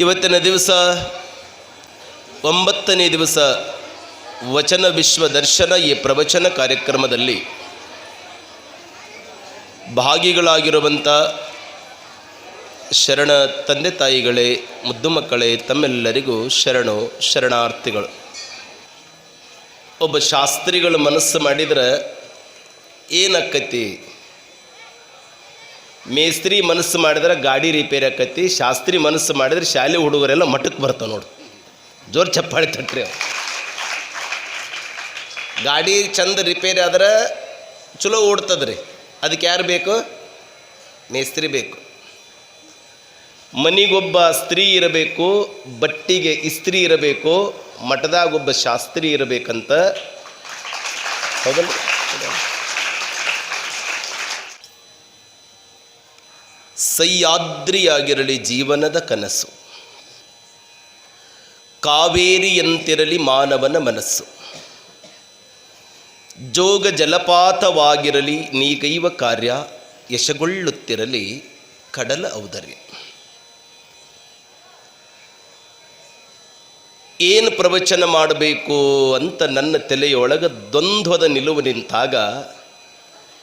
ಇವತ್ತಿನ ದಿವಸ ಒಂಬತ್ತನೇ ದಿವಸ ವಚನ ವಿಶ್ವ ದರ್ಶನ ಈ ಪ್ರವಚನ ಕಾರ್ಯಕ್ರಮದಲ್ಲಿ ಭಾಗಿಗಳಾಗಿರುವಂಥ ಶರಣ ತಂದೆ ತಾಯಿಗಳೇ, ಮುದ್ದು ಮಕ್ಕಳೇ, ತಮ್ಮೆಲ್ಲರಿಗೂ ಶರಣು, ಶರಣಾರ್ಥಿಗಳು. ಒಬ್ಬ ಶಾಸ್ತ್ರಿಗಳು ಮನಸ್ಸು ಮಾಡಿದರೆ ಏನಾಕತಿ ಮೇಸ್ತ್ರಿ ಮನಸ್ಸು ಮಾಡಿದ್ರೆ ಗಾಡಿ ರಿಪೇರಿ ಆಕತಿ, ಶಾಸ್ತ್ರಿ ಮನಸ್ಸು ಮಾಡಿದ್ರೆ ಶಾಲೆ ಹುಡುಗರೆಲ್ಲ ಮಠಕ್ಕೆ ಬರ್ತಾವೆ ನೋಡು. ಜೋರು ಚಪ್ಪಾಳಿ ತಟ್ರಿ ಅವು. ಗಾಡಿ ಚಂದ ರಿಪೇರಿ ಆದ್ರೆ ಚಲೋ ಓಡ್ತದ್ರಿ. ಅದಕ್ಕೆ ಯಾರು ಬೇಕು? ಮೇಸ್ತ್ರಿ ಬೇಕು. ಮನಿಗೊಬ್ಬ ಸ್ತ್ರೀ ಇರಬೇಕು, ಬಟ್ಟಿಗೆ ಇಸ್ತ್ರಿ ಇರಬೇಕು, ಮಠದಾಗೊಬ್ಬ ಶಾಸ್ತ್ರಿ ಇರಬೇಕಂತ. ಹೌದಲ್ಲ ಸಹ್ಯಾದ್ರಿಯಾಗಿರಲಿ ಜೀವನದ ಕನಸು. ಕಾವೇರಿಯಂತಿರಲಿ ಮಾನವನ ಮನಸ್ಸು. ಜೋಗ ಜಲಪಾತವಾಗಿರಲಿ ನೀಗೈವ ಕಾರ್ಯ, ಯಶಗೊಳ್ಳುತ್ತಿರಲಿ ಕಡಲ ಔದರ್ಯ ಏನು ಪ್ರವಚನ ಮಾಡಬೇಕು ಅಂತ ನನ್ನ ತಲೆಯೊಳಗೆ ದ್ವಂದ್ವದ ನಿಲುವು ನಿಂತಾಗ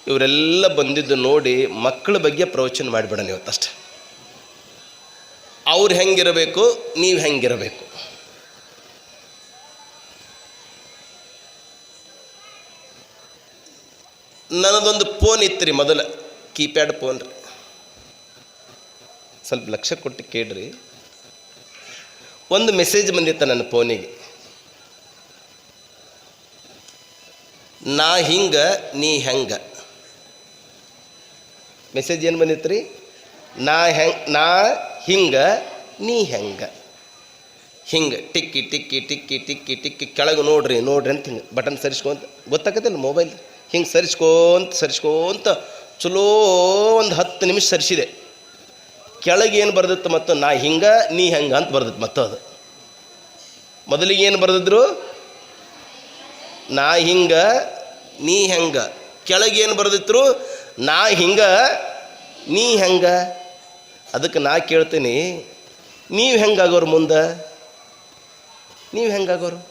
ಇವರೆಲ್ಲ ಬಂದಿದ್ದು ನೋಡಿ ಮಕ್ಕಳ ಬಗ್ಗೆ ಪ್ರವಚನ ಮಾಡಿಬಿಡ ಇವತ್ತಷ್ಟೆ ಅವ್ರು ಹೆಂಗಿರಬೇಕು, ನೀವು ಹೆಂಗಿರಬೇಕು. ನನದೊಂದು ಫೋನ್ ಇತ್ತು ರೀ ಮೊದಲ ಕೀಪ್ಯಾಡ್ ಫೋನ್ ರೀ. ಸ್ವಲ್ಪ ಲಕ್ಷ ಕೊಟ್ಟು ಕೇಳ್ರಿ. ಒಂದು ಮೆಸೇಜ್ ಬಂದಿತ್ತು ನನ್ನ ಫೋನಿಗೆ ನಾ ಹಿಂಗ, ನೀ ಹೆಂಗ? ಮೆಸೇಜ್ ಏನು ಬಂದಿತ್ತು ರೀ ನಾ ಹೆಂಗ್, ನಾ ಹಿಂಗ, ನೀ ಹೆಂಗ? ಹಿಂಗೆ, ಟಿಕ್ಕಿ ಟಿಕ್ಕಿ ಟಿಕ್ಕಿ ಟಿಕ್ಕಿ ಟಿಕ್ಕಿ, ಕೆಳಗೆ ನೋಡ್ರಿ ನೋಡ್ರಿ ಅಂತ ಹಿಂಗೆ ಬಟನ್ ಸರಿಸ್ಕೊಂತ ಗೊತ್ತಾಗತ್ತಿಲ್ಲ ಮೊಬೈಲ್ ಹಿಂಗೆ ಸರಿಸ್ಕೊಂತ ಸರಿಸ್ಕೊಂತ, ಚಲೋ ಒಂದು ಹತ್ತು ನಿಮಿಷ ಸರಿಸಿದೆ. ಕೆಳಗೆ ಏನು ಬರ್ದಿತ್ತು ಮತ್ತು? ನಾ ಹಿಂಗೆ, ನೀ ಹೆಂಗೆ ಅಂತ ಬರ್ದಿತ್ತು ಮತ್ತು ಅದು. ಮೊದಲಿಗೆ ಏನು ಬರೆದಿದ್ರು? ನಾ ಹಿಂಗೆ, ನೀ ಹೆಂಗೆ? ಕೆಳಗೆ ಏನು ಬರೆದಿದ್ರು ನಾ ಹಿಂಗ, ನೀ ಹೆಂಗ? ಅದಕ್ಕೆ ನಾ ಕೇಳ್ತೀನಿ, ನೀವು ಹೆಂಗಾಗೋರು ಮುಂದೆ? ನೀವು ಹೆಂಗಾಗೋರು?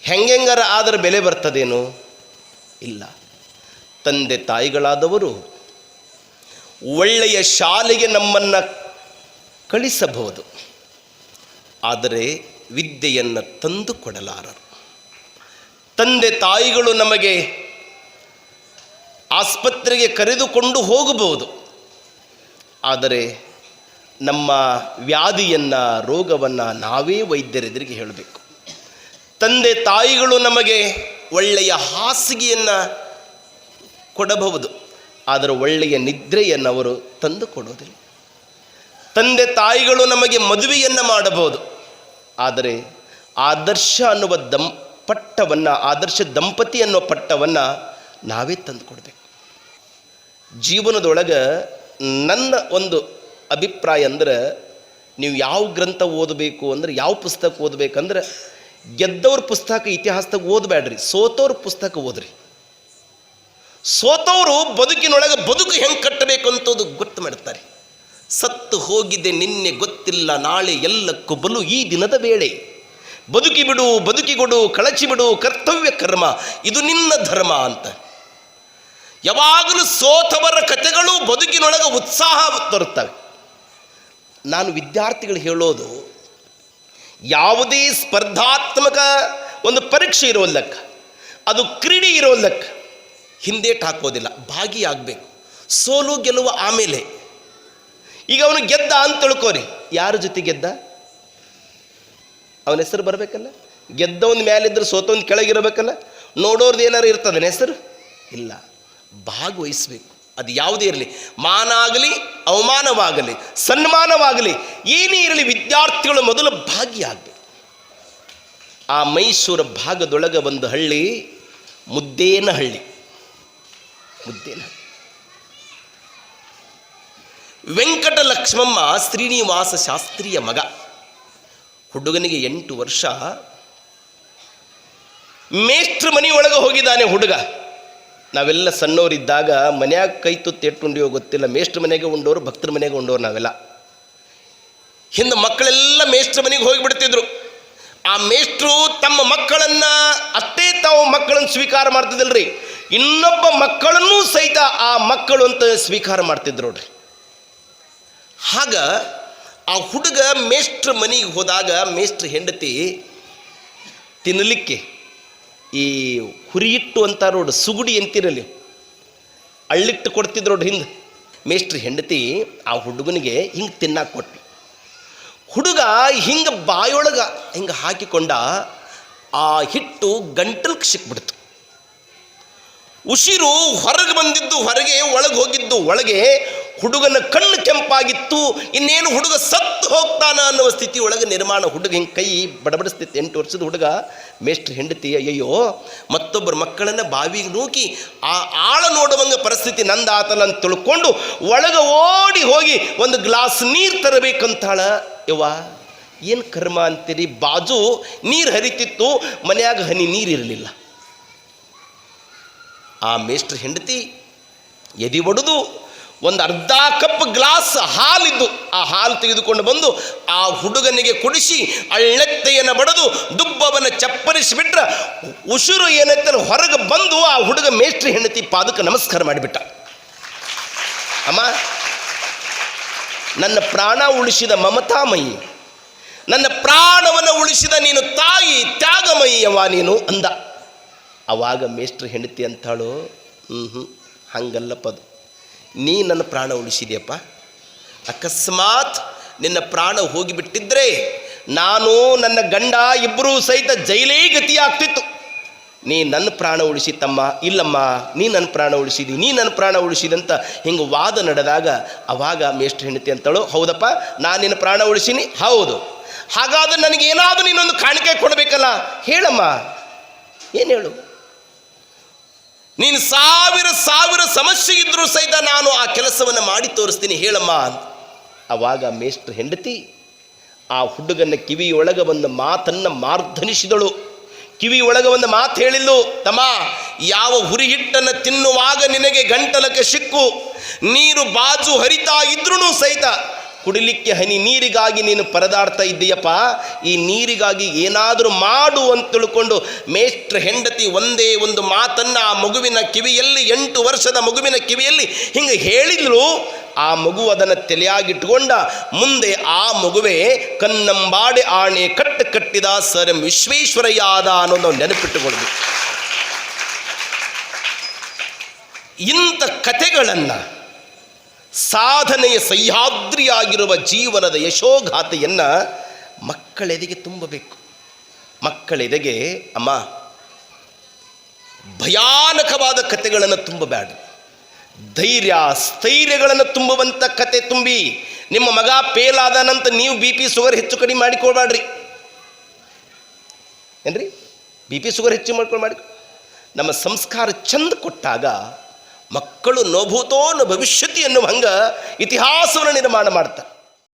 ಹೆಂಗೆಂಗಾರ ಆದ್ರೆ ಬೆಲೆ ಬರ್ತದೇನು? ಇಲ್ಲ. ತಂದೆ ತಾಯಿಗಳಾದವರು ಒಳ್ಳೆಯ ಶಾಲೆಗೆ ನಮ್ಮನ್ನು ಕಳಿಸಬಹುದು. ಆದರೆ ವಿದ್ಯೆಯನ್ನು ತಂದು ಕೊಡಲಾರರು. ತಂದೆ ತಾಯಿಗಳು ನಮಗೆ ಆಸ್ಪತ್ರೆಗೆ ಕರೆದುಕೊಂಡು ಹೋಗಬಹುದು. ಆದರೆ ನಮ್ಮ ವ್ಯಾಧಿಯನ್ನು, ರೋಗವನ್ನು ನಾವೇ ವೈದ್ಯರೆದುರಿಗೆ ಹೇಳಬೇಕು. ತಂದೆ ತಾಯಿಗಳು ನಮಗೆ ಒಳ್ಳೆಯ ಹಾಸಿಗೆಯನ್ನು ಕೊಡಬಹುದು. ಆದರೆ ಒಳ್ಳೆಯ ನಿದ್ರೆಯನ್ನು ಅವರು ತಂದು ಕೊಡೋದಿಲ್ಲ ತಂದೆ ತಾಯಿಗಳು ನಮಗೆ ಮದುವೆಯನ್ನು ಮಾಡಬಹುದು. ಆದರೆ ಆದರ್ಶ ಅನ್ನುವ ದಂ, ಪಟ್ಟವನ್ನು, ಆದರ್ಶ ದಂಪತಿ ಅನ್ನುವ ಪಟ್ಟವನ್ನು ನಾವೇ ತಂದು ಕೊಡಬೇಕು. ಜೀವನದೊಳಗೆ ನನ್ನ ಒಂದು ಅಭಿಪ್ರಾಯ ಅಂದ್ರೆ ನೀವು ಯಾವ ಗ್ರಂಥ ಓದಬೇಕು ಅಂದ್ರೆ ಯಾವ ಪುಸ್ತಕ ಓದಬೇಕಂದ್ರೆ ಗೆದ್ದವ್ರ ಪುಸ್ತಕ ಇತಿಹಾಸದಾಗ ಓದಬೇಡ್ರಿ ಸೋತವ್ರ ಪುಸ್ತಕ ಓದ್ರಿ. ಸೋತವರು ಬದುಕಿನೊಳಗೆ ಬದುಕು ಹೆಂಗೆ ಕಟ್ಟಬೇಕು ಅಂತದು ಗೊತ್ತು ಮಾಡ್ತಾರೆ. ಸತ್ತು ಹೋಗಿದೆ ನಿನ್ನೆ ಗೊತ್ತಿಲ್ಲ, ನಾಳೆ ಎಲ್ಲಕ್ಕೂ ಬಲು ಈ ದಿನದ ವೇಳೆ. ಬದುಕಿ ಬಿಡು ಬದುಕಿಗೊಡು ಕಳಚಿ ಬಿಡು, ಕರ್ತವ್ಯ ಕರ್ಮ, ಇದು ನಿನ್ನ ಧರ್ಮ ಅಂತ. ಯಾವಾಗಲೂ ಸೋತವರ ಕಥೆಗಳು ಬದುಕಿನೊಳಗೆ ಉತ್ಸಾಹ ತರುತ್ತವೆ. ನಾನು ವಿದ್ಯಾರ್ಥಿಗಳು ಹೇಳೋದು, ಯಾವುದೇ ಸ್ಪರ್ಧಾತ್ಮಕ ಒಂದು ಪರೀಕ್ಷೆ ಇರೋಲ್ಲಕ್ಕ, ಅದು ಕ್ರೀಡೆ ಇರೋಲ್ಲಕ್ಕ, ಹಿಂದೇಟ್ ಹಾಕೋದಿಲ್ಲ, ಭಾಗಿಯಾಗಬೇಕು. ಸೋಲು ಗೆಲುವು ಆಮೇಲೆ. ಈಗ ಅವನು ಗೆದ್ದ ಅಂತ ತಿಳ್ಕೋರಿ. ಯಾರ ಜೊತೆ ಗೆದ್ದ? ಅವನ ಹೆಸರು ಬರಬೇಕಲ್ಲ? ಗೆದ್ದವನ ಮೇಲಿದ್ರೆ ಸೋತವನ ಕೆಳಗಿರಬೇಕಲ್ಲ? ನೋಡೋರ್ದು ಏನಾರು ಇರ್ತದನ ಹೆಸರು? ಇಲ್ಲ. ಭಾಗವಹಿಸ್ಬೇಕು. ಅದು ಯಾವುದೇ ಇರಲಿ. ಮಾನ ಆಗಲಿ ಅವಮಾನವಾಗಲಿ, ಸನ್ಮಾನವಾಗಲಿ, ಏನೇ ಇರಲಿ ವಿದ್ಯಾರ್ಥಿಗಳು ಮೊದಲು ಭಾಗಿಯಾಗಬೇಕು. ಆ ಮೈಸೂರು ಭಾಗದೊಳಗೆ ಒಂದು ಹಳ್ಳಿ ಮುದ್ದೇನಹಳ್ಳಿ ಮುದ್ದೇನ ವೆಂಕಟ ಲಕ್ಷ್ಮಮ್ಮ ಶ್ರೀನಿವಾಸ ಶಾಸ್ತ್ರೀಯ ಮಗ. ಹುಡುಗನಿಗೆ ಎಂಟು ವರ್ಷ. ಮೇಷ್ಟ್ರ ಮನೆಯೊಳಗೆ ಹೋಗಿದ್ದಾನೆ ಹುಡುಗ. ನಾವೆಲ್ಲ ಸಣ್ಣವರಿದ್ದಾಗ ಮನ್ಯಾಗ ಕೈ ತುತ್ತಿ ಎಟ್ಟು ಉಂಡಿಯೋ ಗೊತ್ತಿಲ್ಲ. ಮೇಷ್ಟ್ರ ಮನೆಗೆ ಉಂಡೋರು, ಭಕ್ತರ ಮನೆಗೆ ಉಂಡೋರು ನಾವೆಲ್ಲ. ಹಿಂದೆ ಮಕ್ಕಳೆಲ್ಲ ಮೇಷ್ಟ್ರ ಮನೆಗೆ ಹೋಗಿಬಿಡ್ತಿದ್ರು ಆ ಮೇಷ್ಟ್ರು ತಮ್ಮ ಮಕ್ಕಳನ್ನ ಅಷ್ಟೇ ತಾವು ಮಕ್ಕಳನ್ನು ಸ್ವೀಕಾರ ಮಾಡ್ತಿದ್ದಿಲ್ರಿ. ಇನ್ನೊಬ್ಬ ಮಕ್ಕಳನ್ನೂ ಸಹಿತ ಆ ಮಕ್ಕಳು ಅಂತ ಸ್ವೀಕಾರ ಮಾಡ್ತಿದ್ರು ನೋಡ್ರಿ. ಆಗ ಆ ಹುಡುಗ ಮೇಷ್ಟ್ರ ಮನೆಗೆ ಹೋದಾಗ ಮೇಷ್ಟ್ರ ಹೆಂಡತಿ ತಿನ್ನಲಿಕ್ಕೆ ಈ ಹುರಿಯಿಟ್ಟು ಅಂತ ನೋಡು, ಸುಗುಡಿ ಅಂತಿರಲಿ ಅಳ್ಳಿಟ್ಟು ಕೊಡ್ತಿದ್ರು ನೋಡ್ರಿ ಹಿಂದೆ. ಮೇಷ್ಟ್ರ ಹೆಂಡತಿ, ಆ ಹುಡುಗನಿಗೆ ಹಿಂಗೆ ತಿನ್ನಕ್ಕೆ ಕೊಟ್ಟು ಹುಡುಗ ಹಿಂಗೆ ಬಾಯೊಳಗೆ ಹಿಂಗೆ ಹಾಕಿಕೊಂಡ ಆ ಹಿಟ್ಟು ಗಂಟಲ್ಗೆ ಸಿಕ್ಬಿಡ್ತು. ಉಸಿರು ಹೊರಗೆ ಬಂದಿದ್ದು ಹೊರಗೆ, ಒಳಗೆ ಹೋಗಿದ್ದು ಒಳಗೆ ಹುಡುಗನ ಕಣ್ಣು ಕೆಂಪಾಗಿತ್ತು, ಇನ್ನೇನು ಹುಡುಗ ಸತ್ತು ಹೋಗ್ತಾನ ಅನ್ನುವ ಸ್ಥಿತಿ ಒಳಗೆ ನಿರ್ಮಾಣ ಹುಡುಗ ಹಿಂಗೆ ಕೈ ಬಡಬಡಿಸ್ತಿತ್ತು. ಎಂಟು ವರ್ಷದ ಹುಡುಗ, ಮೇಷ್ಟ್ರ ಹೆಂಡತಿ, ಅಯ್ಯಯ್ಯೋ. ಮತ್ತೊಬ್ಬರ ಮಕ್ಕಳನ್ನು ಬಾವಿಗೆ ನೂಕಿ, ಆ ಆಳ ನೋಡುವಂಗ ಪರಿಸ್ಥಿತಿ ನಂದಾತಲ್ಲ ಅಂತ ತಿಳ್ಕೊಂಡು ಒಳಗೆ ಓಡಿ ಹೋಗಿ ಒಂದು ಗ್ಲಾಸ್ ನೀರು ತರಬೇಕಂತಾಳ. ಯವ್ವ, ಏನು ಕರ್ಮ ಅಂತೀರಿ? ಬಾಜು ನೀರು ಹರಿತಿತ್ತು, ಮನೆಯಾಗ ಹನಿ ನೀರಿರಲಿಲ್ಲ ಆ ಮೇಷ್ಟ್ರ ಹೆಂಡತಿ ಎದಿ ಒಡೆದು ಒಂದು ಅರ್ಧ ಕಪ್ ಗ್ಲಾಸ್ ಹಾಲಿದ್ದು. ಆ ಹಾಲು ತೆಗೆದುಕೊಂಡು ಬಂದು ಆ ಹುಡುಗನಿಗೆ ಕುಡಿಸಿ ಅಳ್ಳೆತ್ತೆಯನ್ನು ಬಡದು ದುಬ್ಬವನ ಚಪ್ಪರಿಸಿಬಿಟ್ರ ಉಸಿರು ಏನೈತೆ ಹೊರಗೆ ಬಂದು ಆ ಹುಡುಗ ಮೇಷ್ಟ್ರಿ ಹೆಂಡತಿ ಪಾದಕ್ಕೆ ನಮಸ್ಕಾರ ಮಾಡಿಬಿಟ್ಟ. ಅಮ್ಮ, ನನ್ನ ಪ್ರಾಣ ಉಳಿಸಿದ ಮಮತಾಮಯಿ, ನನ್ನ ಪ್ರಾಣವನ್ನು ಉಳಿಸಿದ ನೀನು ತಾಯಿ ತ್ಯಾಗಮಯಿಯವ ನೀನು ಅಂದ. ಅವಾಗ ಮೇಷ್ಟ್ರ ಹೆಂಡತಿ ಅಂತಾಳು ಹ್ಞೂ ಹ್ಞೂ ಹಂಗಲ್ಲಪ್ಪ ನೀ ನನ್ನ ಪ್ರಾಣ ಉಳಿಸಿದೆಯಪ್ಪ. ಅಕಸ್ಮಾತ್ ನಿನ್ನ ಪ್ರಾಣ ಹೋಗಿಬಿಟ್ಟಿದ್ರೆ ನಾನು ನನ್ನ ಗಂಡ ಇಬ್ಬರೂ ಸಹಿತ ಜೈಲೇ ಗತಿಯಾಗ್ತಿತ್ತು. ನೀ ನನ್ನ ಪ್ರಾಣ ಉಳಿಸಿ ತಮ್ಮ ಇಲ್ಲಮ್ಮ, ನೀ ನನ್ನ ಪ್ರಾಣ ಉಳಿಸಿದಿ, ನೀ ನನ್ನ ಪ್ರಾಣ ಉಳಿಸಿದಂತ ಹಿಂಗೆ ವಾದ ನಡೆದಾಗ ಅವಾಗ ಮೇಷ್ಟ್ರ ಹೆಂಡತಿ ಅಂತಳು, ಹೌದಪ್ಪ, ನಾನು ನಿನ್ನ ಪ್ರಾಣ ಉಳಿಸೀನಿ, ಹೌದು. ಹಾಗಾದ್ರೆ ನನಗೇನಾದರೂ ನೀನೊಂದು ಕಾಣಿಕೆ ಕೊಡಬೇಕಲ್ಲ, ಹೇಳಮ್ಮ. ಏನು ಹೇಳು? ನೀನು ಸಾವಿರ ಸಾವಿರ ಸಮಸ್ಯೆ ಇದ್ದರೂ ಸಹಿತ ನಾನು ಆ ಕೆಲಸವನ್ನು ಮಾಡಿ ತೋರಿಸ್ತೀನಿ ಹೇಳಮ್ಮ. ಅವಾಗ ಮೇಷ್ಟ್ರ ಹೆಂಡತಿ ಆ ಹುಡುಗನ ಕಿವಿಯೊಳಗೆ ಒಂದು ಮಾತನ್ನು ಮಾರ್ಧನಿಸಿದಳು ಕಿವಿಯೊಳಗೆ ಒಂದು ಮಾತು ಹೇಳಿಲ್ಲು, ತಮ್ಮ, ಯಾವ ಹುರಿ ಹಿಟ್ಟನ್ನು ತಿನ್ನುವಾಗ ನಿನಗೆ ಗಂಟಲಕ್ಕೆ ಸಿಕ್ಕು ನೀರು ಬಾಜು ಹರಿತಾ ಇದ್ರೂ ಸಹಿತ ಕುಡಿಲಿಕ್ಕೆ ಹನಿ ನೀರಿಗಾಗಿ ನೀನು ಪರದಾಡ್ತಾ ಇದ್ದೀಯಪ್ಪ, ಈ ನೀರಿಗಾಗಿ ಏನಾದರೂ ಮಾಡು ಅಂತ ತಿಳ್ಕೊಂಡು ಮೇಷ್ಟ್ರ ಹೆಂಡತಿ ಒಂದೇ ಒಂದು ಮಾತನ್ನು ಆ ಮಗುವಿನ ಕಿವಿಯಲ್ಲಿ, ಎಂಟು ವರ್ಷದ ಮಗುವಿನ ಕಿವಿಯಲ್ಲಿ ಹಿಂಗೆ ಹೇಳಿದ್ರು ಆ ಮಗು ಅದನ್ನು ತಲೆಯಾಗಿಟ್ಕೊಂಡ ಮುಂದೆ ಆ ಮಗುವೆ ಕನ್ನಂಬಾಡೆ ಆಣೆ ಕಟ್ಟು ಕಟ್ಟಿದ ಸರ್ ವಿಶ್ವೇಶ್ವರಯ್ಯಾದ ಅನ್ನೋದು ನೆನಪಿಟ್ಟುಕೊಳ್ಳಿ ಇಂಥ ಕಥೆಗಳನ್ನು ಸಾಧನೆಯ ಸಹ್ಯಾದ್ರಿಯಾಗಿರುವ ಜೀವನದ ಯಶೋಗಾಥೆಯನ್ನು ಮಕ್ಕಳೆದೆಗೆ ತುಂಬಬೇಕು. ಮಕ್ಕಳೆದೆಗೆ ಅಮ್ಮ, ಭಯಾನಕವಾದ ಕಥೆಗಳನ್ನು ತುಂಬಬೇಡ ಧೈರ್ಯ, ಸ್ಥೈರ್ಯಗಳನ್ನು ತುಂಬುವಂಥ ಕತೆ ತುಂಬಿ, ನಿಮ್ಮ ಮಗ ಪೇಲಾದ ನಂತರ ನೀವು ಬಿ ಪಿ ಶುಗರ್ ಹೆಚ್ಚು ಕಡಿಮೆ ಮಾಡಿಕೊಳ್ಬೇಡ್ರಿ. ಏನ್ರಿ? ಬಿ ಪಿ ಶುಗರ್ ಹೆಚ್ಚು ಮಾಡ್ಕೊಂಡು ಮಾಡಿ ನಮ್ಮ ಸಂಸ್ಕಾರ ಚಂದ ಕೊಟ್ಟಾಗ ಮಕ್ಕಳು ನೋಭೂತೋ ನ ಭವಿಷ್ಯತಿ ಎನ್ನುವ ಹಂಗ ಇತಿಹಾಸವನ್ನು ನಿರ್ಮಾಣ ಮಾಡ್ತಾರೆ.